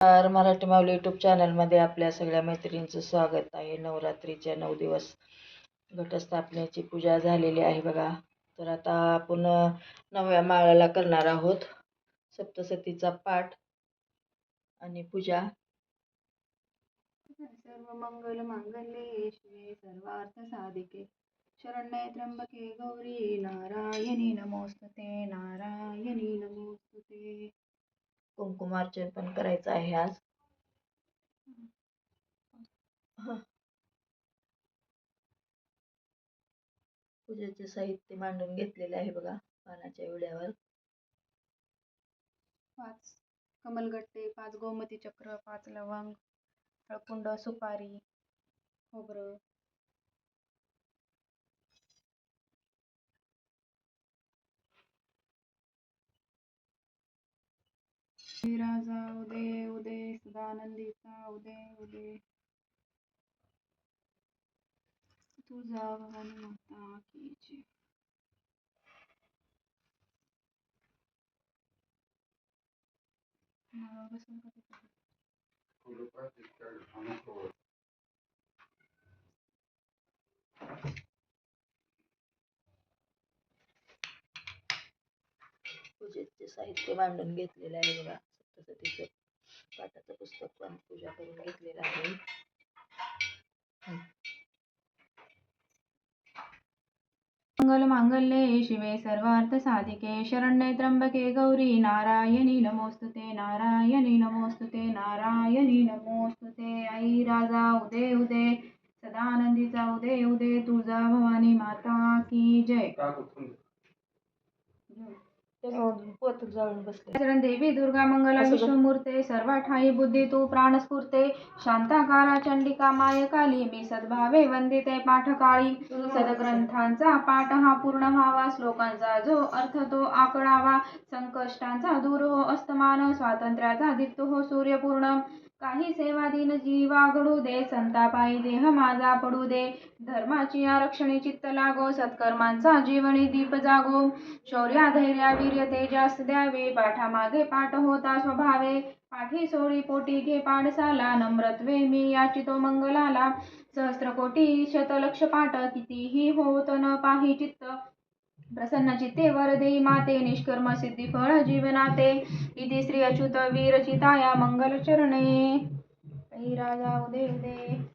नमस्कार. मराठी माऊली यूट्यूब चॅनलमध्ये आपल्या सगळ्या मैत्रिणींचं स्वागत आहे. नवरात्रीच्या नऊ दिवस घटस्थापनेची पूजा झालेली आहे बघा. तर आता आपण नव्या माळाला करणार आहोत. सप्तसतीचा पाठ आणि पूजा. सर्व मंगल मांगल्ये शिवे सर्वार्थ साधिके. शरण्ये त्र्यंबके गौरी नारायणी नमोस्तते नारायणी कुंकुमार्चन पण करायचं आहे आज. पूजेचे साहित्य मांडून घेतलेले आहे बघा पानाच्या विड्यावर. पाच कमलगट्टे पाच गोमती चक्र पाच लवंग हळकुंड सुपारी खोबरं. राजा उदे उदे सदानंदीचा उदे उदे. तुझा भवानी माता की जय. नारळ का तिथे? पूजेचे साहित्य मांडून घेतलेलं आहे बघा सप्तसतीचं पाठाचं पुस्तक पण पूजा करून घेतलेलं आहे. मंगल मांगल्ये शिवे सर्वार्थ साधिके शरण्ये त्र्यंबके गौरी नारायणी नमोस्तुते नारायणी नमोस्तुते नारायणी नमोस्तुते. आई राजा उदय उदय सदानंदीचा उदय उदय तुळजा भवानी माता की जय. पोत जाळून देवी दुर्गा मंगल? विष्णुमूर्ते सर्व ठाई बुद्धी तू प्राणस्फूर्ते शांताकारा चंडिका माय काली मी सद्भावे वंदिते पाठकाळी. सदग्रंथांचा पाठ हा पूर्ण व्हावा श्लोकांचा जो अर्थ तो आकडावा. संकष्टांचा दूर हो अस्तमान स्वातंत्र्याचा दीप्त हो सूर्यपूर्ण. काही सेवा दिन जीवा घडू दे संतापायी देह माझा पडू दे. धर्माची आरक्षणे चित्त लागो सत्कर्मांचा जीवनी दीप जागो. शौर्या धैर्या वीर्य तेजास द्यावे. पाठामागे पाठ होता स्वभावे. पाठी सोळी पोटी घे पाडसाला नम्रत्वे मी याचितो मंगलाला. सहस्त्र कोटी शतलक्ष पाठ कितीही होत न पाही चित्त. प्रसन्न चित्ते वरदे माते निष्कर्म सिद्धी फळ जीवनाते। इति श्री अच्युत वीरचिताया मंगलचरणे। मंगल चरणे राजा उदे उदे